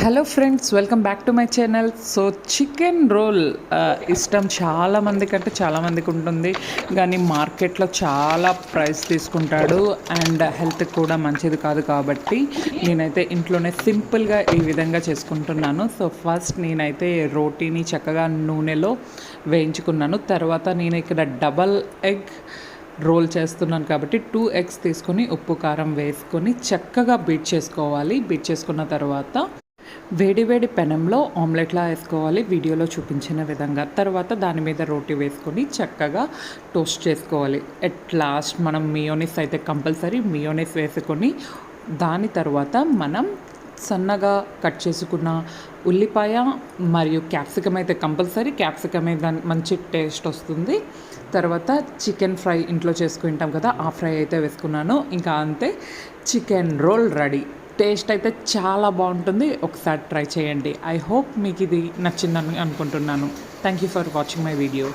Hello friends welcome back to my channel so chicken roll ఇష్టం చాలామందికి అంటే చాలా మందికి ఉంటుంది. కానీ మార్కెట్లో చాలా ప్రైస్ తీసుకుంటాడు అండ్ హెల్త్కి కూడా మంచిది కాదు కాబట్టి నేనైతే ఇంట్లోనే సింపుల్గా ఈ విధంగా చేసుకుంటున్నాను. సో ఫస్ట్ నేనైతే రోటీని చక్కగా నూనెలో వేయించుకున్నాను. తర్వాత నేను ఇక్కడ డబల్ ఎగ్ రోల్ చేస్తున్నాను కాబట్టి టూ ఎగ్స్ తీసుకొని ఉప్పు కారం వేసుకొని చక్కగా బీట్ చేసుకోవాలి. బీట్ చేసుకున్న తర్వాత వేడివేడి పెనంలో ఆమ్లెట్లా వేసుకోవాలి వీడియోలో చూపించిన విధంగా. తర్వాత దాని మీద రోటీ వేసుకొని చక్కగా టోస్ట్ చేసుకోవాలి. ఎట్ లాస్ట్ మనం మియోనిస్ అయితే కంపల్సరీ మియోనిస్ వేసుకొని దాని తర్వాత మనం సన్నగా కట్ చేసుకున్న ఉల్లిపాయ మరియు క్యాప్సికమ్ అయితే కంపల్సరీ. క్యాప్సికమ్ అయితే మంచి టేస్ట్ వస్తుంది. తర్వాత చికెన్ ఫ్రై ఇంట్లో చేసుకుంటాం కదా ఆ ఫ్రై అయితే వేసుకున్నాను. ఇంకా అంతే చికెన్ రోల్ రెడీ. టేస్ట్ అయితే చాలా బాగుంటుంది. ఒకసారి ట్రై చేయండి. ఐ హోప్ మీకు ఇది నచ్చిందని అనుకుంటున్నాను. Thank you for watching my video